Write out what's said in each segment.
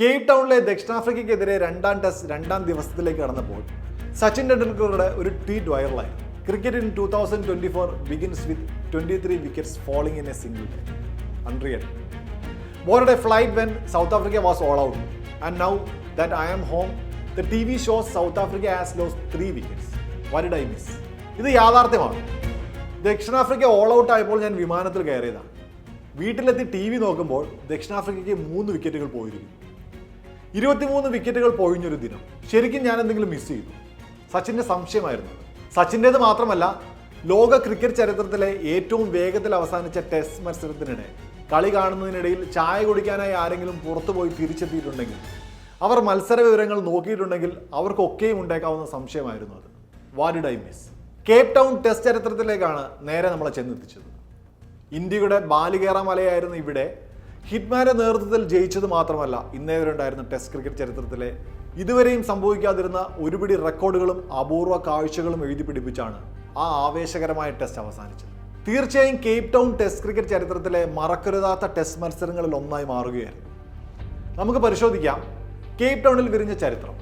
Cape ടൗണിലെ ദക്ഷിണാഫ്രിക്കയ്ക്കെതിരെ രണ്ടാം test രണ്ടാം ദിവസത്തിലേക്ക് കടന്നപ്പോൾ സച്ചിൻ ടെണ്ടുൽക്കറുടെ ഒരു ട്വീറ്റ് വൈറലായി. Cricket in two thousand twenty four begins with twenty three wickets falling in a single day unreal board flight when South Africa was all out and now that I am home the TV shows South Africa as lost three wickets worried I miss ഇത് യാഥാർത്ഥ്യമാണ്. ദക്ഷിണാഫ്രിക്ക all out ആയപ്പോൾ ഞാൻ വിമാനത്തിൽ കയറിയതാണ്. വീട്ടിലെത്തി T V നോക്കുമ്പോൾ ദക്ഷിണാഫ്രിക്കയ്ക്ക് മൂന്ന് വിക്കറ്റുകൾ പോയിരുന്നു. ഇരുപത്തിമൂന്ന് വിക്കറ്റുകൾ പൊഴിഞ്ഞൊരു ദിനം. ശരിക്കും ഞാൻ എന്തെങ്കിലും മിസ് ചെയ്തു. സച്ചിന്റെ സംശയമായിരുന്നു. സച്ചിന്റേത് മാത്രമല്ല ലോക ക്രിക്കറ്റ് ചരിത്രത്തിലെ ഏറ്റവും വേഗത്തിൽ അവസാനിച്ച ടെസ്റ്റ് മത്സരത്തിനിടെ കളി കാണുന്നതിനിടയിൽ ചായ കുടിക്കാനായി ആരെങ്കിലും പുറത്തുപോയി തിരിച്ചെത്തിയിട്ടുണ്ടെങ്കിൽ അവർ മത്സര വിവരങ്ങൾ നോക്കിയിട്ടുണ്ടെങ്കിൽ അവർക്കൊക്കെയും ഉണ്ടാക്കാവുന്ന സംശയമായിരുന്നു അത്. What I miss Cape Town test ചരിത്രത്തിലേക്കാണ് നേരെ നമ്മളെ ചെന്നെത്തിച്ചത്. ഇന്ത്യയുടെ ബാലികേറ മലയായിരുന്നു ഇവിടെ ഹിറ്റ്മാന്റെ നേതൃത്വത്തിൽ ജയിച്ചത് മാത്രമല്ല ഇന്നേ വരെ ഉണ്ടായിരുന്ന ടെസ്റ്റ് ക്രിക്കറ്റ് ചരിത്രത്തിലെ ഇതുവരെയും സംഭവിക്കാതിരുന്ന ഒരുപിടി റെക്കോർഡുകളും അപൂർവ കാഴ്ചകളും എഴുതി പിടിപ്പിച്ചാണ് ആ ആവേശകരമായ ടെസ്റ്റ് അവസാനിച്ചത്. തീർച്ചയായും കേപ്പ് ടൗൺ ടെസ്റ്റ് ക്രിക്കറ്റ് ചരിത്രത്തിലെ മറക്കരുതാത്ത ടെസ്റ്റ് മത്സരങ്ങളിൽ ഒന്നായി മാറുകയായിരുന്നു. നമുക്ക് പരിശോധിക്കാം. കേപ്പ് ടൗണിൽ വിരിഞ്ഞ ചരിത്രം.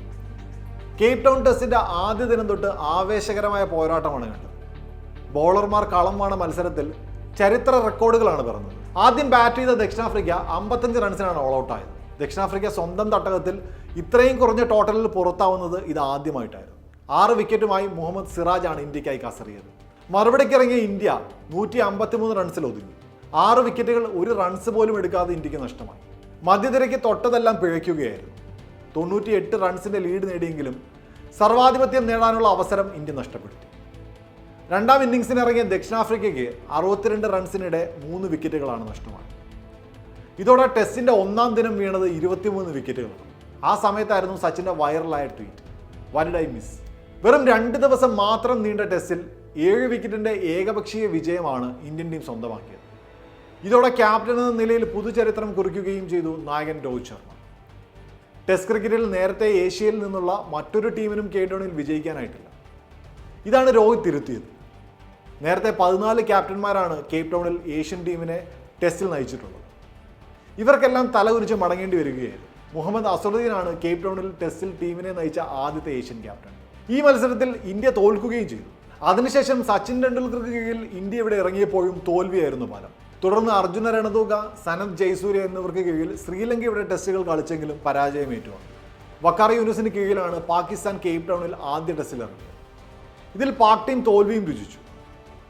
കേപ്പ് ടൗൺ ടെസ്റ്റിന്റെ ആദ്യ ദിനം തൊട്ട് ആവേശകരമായ പോരാട്ടമാണ് കണ്ടത്. ബോളർമാർ കളം വാണ മത്സരത്തിൽ ചരിത്ര റെക്കോർഡുകളാണ് പിറന്നത്. ആദ്യം ബാറ്റ് ചെയ്ത ദക്ഷിണാഫ്രിക്ക അമ്പത്തഞ്ച് റൺസിനാണ് ഓൾ ഔട്ട് ആയത്. ദക്ഷിണാഫ്രിക്ക സ്വന്തം തട്ടകത്തിൽ ഇത്രയും കുറഞ്ഞ ടോട്ടലിൽ പുറത്താവുന്നത് ഇത് ആദ്യമായിട്ടായിരുന്നു. ആറ് വിക്കറ്റുമായി മുഹമ്മദ് സിറാജ് ആണ് ഇന്ത്യക്കായി കസറിയത്. മറുപടിക്ക് ഇറങ്ങിയ ഇന്ത്യ നൂറ്റി അമ്പത്തിമൂന്ന് റൺസിൽ ഒതുങ്ങി. ആറ് വിക്കറ്റുകൾ ഒരു റൺസ് പോലും എടുക്കാതെ ഇന്ത്യയ്ക്ക് നഷ്ടമായി. മധ്യതിരയ്ക്ക് തൊട്ടതെല്ലാം പിഴയ്ക്കുകയായിരുന്നു. തൊണ്ണൂറ്റി എട്ട് റൺസിന്റെ ലീഡ് നേടിയെങ്കിലും സർവാധിപത്യം നേടാനുള്ള അവസരം ഇന്ത്യ നഷ്ടപ്പെടുത്തി. രണ്ടാം ഇന്നിംഗ്സിന് ഇറങ്ങിയ ദക്ഷിണാഫ്രിക്കയ്ക്ക് അറുപത്തിരണ്ട് റൺസിനിടെ മൂന്ന് വിക്കറ്റുകളാണ് നഷ്ടമായത്. ഇതോടെ ടെസ്റ്റിന്റെ ഒന്നാം ദിനം വീണത് ഇരുപത്തിമൂന്ന് വിക്കറ്റുകളാണ്. ആ സമയത്തായിരുന്നു സച്ചിന്റെ വൈറലായ ട്വീറ്റ്. വരിഡ് ഐ മിസ് വെറും രണ്ട് ദിവസം മാത്രം നീണ്ട ടെസ്റ്റിൽ ഏഴ് വിക്കറ്റിന്റെ ഏകപക്ഷീയ വിജയമാണ് ഇന്ത്യൻ ടീം സ്വന്തമാക്കിയത്. ഇതോടെ ക്യാപ്റ്റൻ എന്ന നിലയിൽ പുതുചരിത്രം കുറിക്കുകയും ചെയ്തു നായകൻ രോഹിത് ശർമ്മ. ടെസ്റ്റ് ക്രിക്കറ്റിൽ നേരത്തെ ഏഷ്യയിൽ നിന്നുള്ള മറ്റൊരു ടീമിനും കേട്ടോണിൽ വിജയിക്കാനായിട്ടില്ല. ഇതാണ് രോഹിത് തിരുത്തിയത്. നേരത്തെ പതിനാല് ക്യാപ്റ്റന്മാരാണ് കേപ് ടൗണിൽ ഏഷ്യൻ ടീമിനെ ടെസ്റ്റിൽ നയിച്ചിട്ടുള്ളത്. ഇവർക്കെല്ലാം തല കുരിച്ച് മടങ്ങേണ്ടി വരികയായിരുന്നു. മുഹമ്മദ് അസറുദ്ദീനാണ് കേപ് ടൗണിൽ ടെസ്റ്റിൽ ടീമിനെ നയിച്ച ആദ്യത്തെ ഏഷ്യൻ ക്യാപ്റ്റൻ. ഈ മത്സരത്തിൽ ഇന്ത്യ തോൽക്കുകയും ചെയ്തു. അതിനുശേഷം സച്ചിൻ ടെണ്ടുൽക്കർക്ക് കീഴിൽ ഇന്ത്യ ഇവിടെ ഇറങ്ങിയപ്പോഴും തോൽവിയായിരുന്നു ഫലം. തുടർന്ന് അർജുന രണതുക സനത് ജയസൂര്യ എന്നിവർക്ക് കീഴിൽ ശ്രീലങ്ക ഇവിടെ ടെസ്റ്റുകൾ കളിച്ചെങ്കിലും പരാജയമേറ്റു. വക്കാർ യൂനിസിന് കീഴിലാണ് പാകിസ്ഥാൻ കേപ് ടൗണിൽ ആദ്യ ടെസ്റ്റിൽ ഇറങ്ങിയത്. ഇതിൽ പാക് ടീം തോൽവിയും രുചിച്ചു.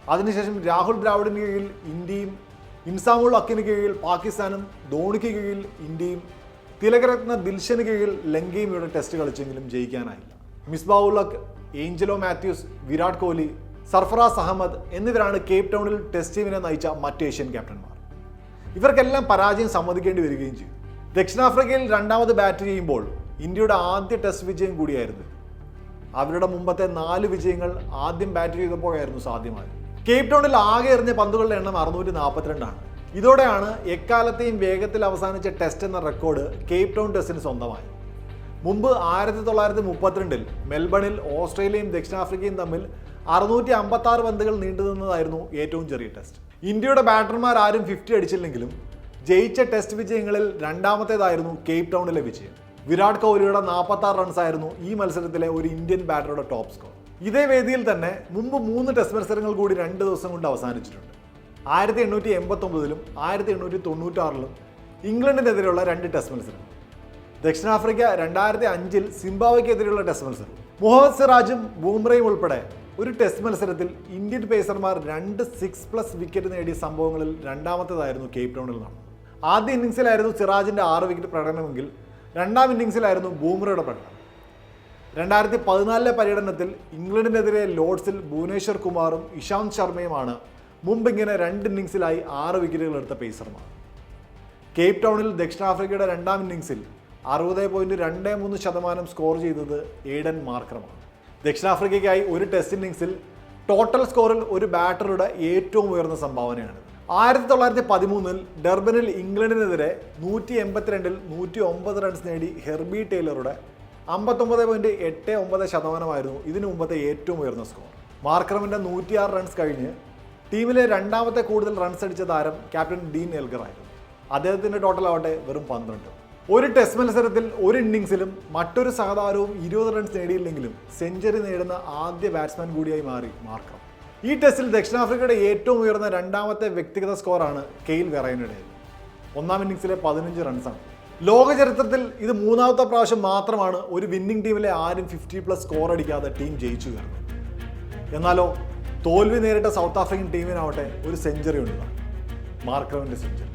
അതിനുശേഷം രാഹുൽ ദ്രാവിഡിന് കീഴിൽ ഇന്ത്യയും ഇൻസാമുൾ അക്കിന് കീഴിൽ പാകിസ്ഥാനും ധോണിക്ക് കീഴിൽ ഇന്ത്യയും തിലകരത്ന ദിൽഷന് കീഴിൽ ലങ്കയും ഇവിടെ ടെസ്റ്റ് കളിച്ചെങ്കിലും ജയിക്കാനായില്ല. മിസ്ബാഉൽ ഹക്ക് ഏഞ്ചലോ മാത്യൂസ് വിരാട് കോഹ്ലി സർഫറാസ് അഹമ്മദ് എന്നിവരാണ് കേപ് ടൗണിൽ ടെസ്റ്റ് ടീമിനെ നയിച്ച മറ്റ് ഏഷ്യൻ ക്യാപ്റ്റന്മാർ. ഇവർക്കെല്ലാം പരാജയം സമ്മതിക്കേണ്ടി വരികയും ചെയ്തു. ദക്ഷിണാഫ്രിക്കയിൽ രണ്ടാമത് ബാറ്റ് ചെയ്യുമ്പോൾ ഇന്ത്യയുടെ ആദ്യ ടെസ്റ്റ് വിജയം കൂടിയായിരുന്നു. അവരുടെ മുമ്പത്തെ നാല് വിജയങ്ങൾ ആദ്യം ബാറ്റ് ചെയ്തപ്പോഴായിരുന്നു സാധ്യമായത്. കേപ്പ് ടൗണിൽ ആകെ എറിഞ്ഞ പന്തുകളുടെ എണ്ണം അറുന്നൂറ്റി നാൽപ്പത്തിരണ്ടാണ് ഇതോടെയാണ് എക്കാലത്തെയും വേഗത്തിൽ അവസാനിച്ച ടെസ്റ്റ് എന്ന റെക്കോർഡ് കേപ് ടൗൺ ടെസ്റ്റിന് സ്വന്തമായി. മുമ്പ് ആയിരത്തി തൊള്ളായിരത്തി മുപ്പത്തിരണ്ടിൽ മെൽബണിൽ ഓസ്ട്രേലിയയും ദക്ഷിണാഫ്രിക്കയും തമ്മിൽ അറുന്നൂറ്റി അമ്പത്തി ആറ് പന്തുകൾ നീണ്ടുനിന്നതായിരുന്നു ഏറ്റവും ചെറിയ ടെസ്റ്റ് ഇന്ത്യയുടെ ബാറ്റർമാർ ആരും ഫിഫ്റ്റി അടിച്ചില്ലെങ്കിലും ജയിച്ച ടെസ്റ്റ് വിജയങ്ങളിൽ രണ്ടാമത്തേതായിരുന്നു കേപ് ടൗണിലെ വിജയം. വിരാട് കോഹ്ലിയുടെ നാൽപ്പത്തി ആറ് റൺസ് ആയിരുന്നു ഈ മത്സരത്തിലെ ഒരു ഇന്ത്യൻ ബാറ്ററുടെ ടോപ്പ് സ്കോർ ഇതേ വേദിയിൽ തന്നെ മുമ്പ് മൂന്ന് ടെസ്റ്റ് മത്സരങ്ങൾ കൂടി രണ്ട് ദിവസം കൊണ്ട് അവസാനിച്ചിട്ടുണ്ട്. ആയിരത്തി എണ്ണൂറ്റി എൺപത്തൊമ്പതിലും ആയിരത്തി എണ്ണൂറ്റി തൊണ്ണൂറ്റാറിലും ഇംഗ്ലണ്ടിനെതിരെയുള്ള രണ്ട് ടെസ്റ്റ് മത്സരങ്ങൾ. ദക്ഷിണാഫ്രിക്ക രണ്ടായിരത്തി അഞ്ചിൽ സിംബാവയ്ക്കെതിരെയുള്ള ടെസ്റ്റ് മത്സരം. മുഹമ്മദ് സിറാജും ബൂംറയും ഉൾപ്പെടെ ഒരു ടെസ്റ്റ് മത്സരത്തിൽ ഇന്ത്യൻ പേസർമാർ രണ്ട് സിക്സ് പ്ലസ് വിക്കറ്റ് നേടിയ സംഭവങ്ങളിൽ രണ്ടാമത്തേതായിരുന്നു കേപ്പ് ടൗണിൽ നിന്നാണ് ആദ്യ ഇന്നിംഗ്സിലായിരുന്നു സിറാജിന്റെ ആറ് വിക്കറ്റ് പ്രകടനമെങ്കിൽ രണ്ടാം ഇന്നിംഗ്സിലായിരുന്നു ബൂംറയുടെ പ്രകടനം. രണ്ടായിരത്തി പതിനാലിലെ പര്യടനത്തിൽ ഇംഗ്ലണ്ടിനെതിരെ ലോഡ്സിൽ ഭുവനേശ്വർ കുമാറും ഇഷാന്ത് ശർമ്മയുമാണ് മുമ്പ് ഇങ്ങനെ രണ്ട് ഇന്നിങ്സിലായി ആറ് വിക്കറ്റുകൾ എടുത്ത പേസർമാർ. കേപ്പ് ടൗണിൽ ദക്ഷിണാഫ്രിക്കയുടെ രണ്ടാം ഇന്നിങ്സിൽ അറുപത് പോയിന്റ് രണ്ട് മൂന്ന് ശതമാനം സ്കോർ ചെയ്തത് ഏഡൻ മാർക്കറമാണ് ദക്ഷിണാഫ്രിക്കയ്ക്കായി ഒരു ടെസ്റ്റ് ഇന്നിങ്സിൽ ടോട്ടൽ സ്കോറിൽ ഒരു ബാറ്ററുടെ ഏറ്റവും ഉയർന്ന സംഭാവനയാണ് ആയിരത്തി തൊള്ളായിരത്തി പതിമൂന്നിൽ ഡർബനിൽ ഇംഗ്ലണ്ടിനെതിരെ നൂറ്റി എൺപത്തിരണ്ടിൽ നൂറ്റി ഒമ്പത് റൺസ് നേടി ഹെർബി ടൈലറുടെ അമ്പത്തൊമ്പത് പോയിന്റ് എട്ട് ഒമ്പത് ശതമാനമായിരുന്നു ഇതിനു മുമ്പത്തെ ഏറ്റവും ഉയർന്ന സ്കോർ മാർക്രമിന്റെ നൂറ്റിയാറ് റൺസ് കഴിഞ്ഞ് ടീമിലെ രണ്ടാമത്തെ കൂടുതൽ റൺസ് അടിച്ച താരം ക്യാപ്റ്റൻ ഡീൻ എൽഗർ ആയിരുന്നു. അദ്ദേഹത്തിന്റെ ടോട്ടൽ ആവട്ടെ വെറും പന്ത്രണ്ട്. ഒരു ടെസ്റ്റ് മത്സരത്തിൽ ഒരു ഇന്നിംഗ്സിലും മറ്റൊരു സഹതാരവും ഇരുപത് റൺസ് നേടിയില്ലെങ്കിലും സെഞ്ചുറി നേടുന്ന ആദ്യ ബാറ്റ്സ്മാൻ കൂടിയായി മാറി മാർക്കം ഈ ടെസ്റ്റിൽ ദക്ഷിണാഫ്രിക്കയുടെ ഏറ്റവും ഉയർന്ന രണ്ടാമത്തെ വ്യക്തിഗത സ്കോറാണ് കെയിൽ വെറൈനയുടേത്. ഒന്നാം ഇന്നിങ്സിലെ പതിനഞ്ച് റൺസാണ് ലോക ചരിത്രത്തിൽ ഇത് മൂന്നാമത്തെ പ്രാവശ്യം മാത്രമാണ് ഒരു വിന്നിംഗ് ടീമിലെ ആരും ഫിഫ്റ്റി പ്ലസ് സ്കോർ അടിക്കാതെ ടീം ജയിച്ചു കയറുന്നത്. എന്നാലോ തോൽവി നേരിട്ട സൗത്ത് ആഫ്രിക്കൻ ടീമിനാവട്ടെ ഒരു സെഞ്ചുറി ഉണ്ട് മാർക്രവിന്റെ സെഞ്ചുറി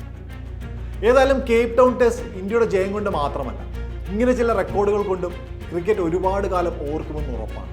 ഏതായാലും കേപ്പ് ടൗൺ ടെസ്റ്റ് ഇന്ത്യയുടെ ജയം കൊണ്ട് മാത്രമല്ല ഇങ്ങനെ ചില റെക്കോർഡുകൾ കൊണ്ടും ക്രിക്കറ്റ് ഒരുപാട് കാലം ഓർക്കുമെന്ന് ഉറപ്പാണ്.